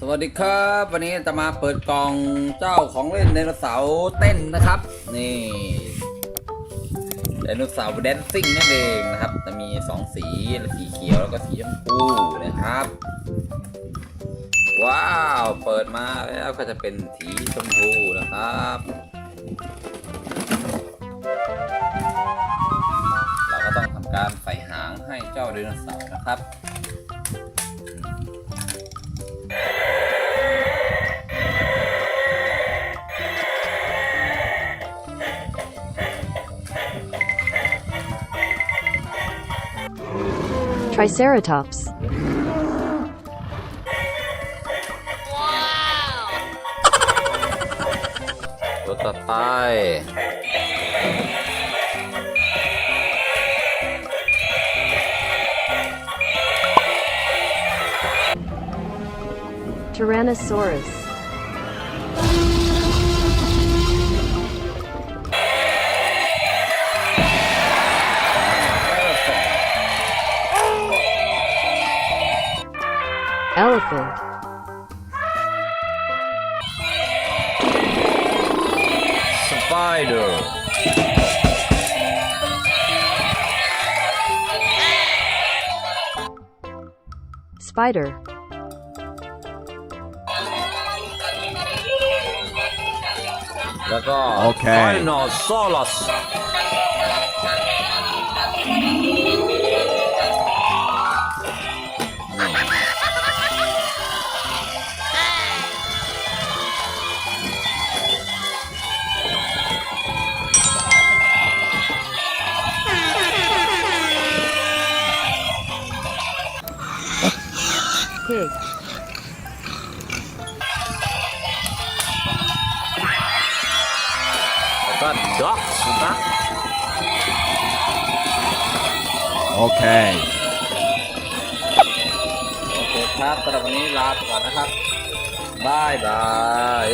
สวัสดีครับ วันนี้จะมาเปิดกล่องเจ้าของเล่นไดโนเสาร์เต้นนะครับ นี่ไดโนเสาร์แดนซิ่งนั่นเองนะครับ จะมีสองสีสีเขียวแล้วก็สีชมพูนะครับ ว้าว เปิดมาแล้วก็จะเป็นสีชมพูนะครับเราก็ต้องทำการใส่หางให้เจ้าไดโนเสาร์นะครับ Triceratops. ตัวต่อไป Tyrannosaurus. Elephant. Spider Spider. แล้ เค Dinosaurus Pig. แล้วก็ Dog สุนัขโอเค โอเคครับสำหรับวันนี้ลาไปก่อนนะครับบายบาย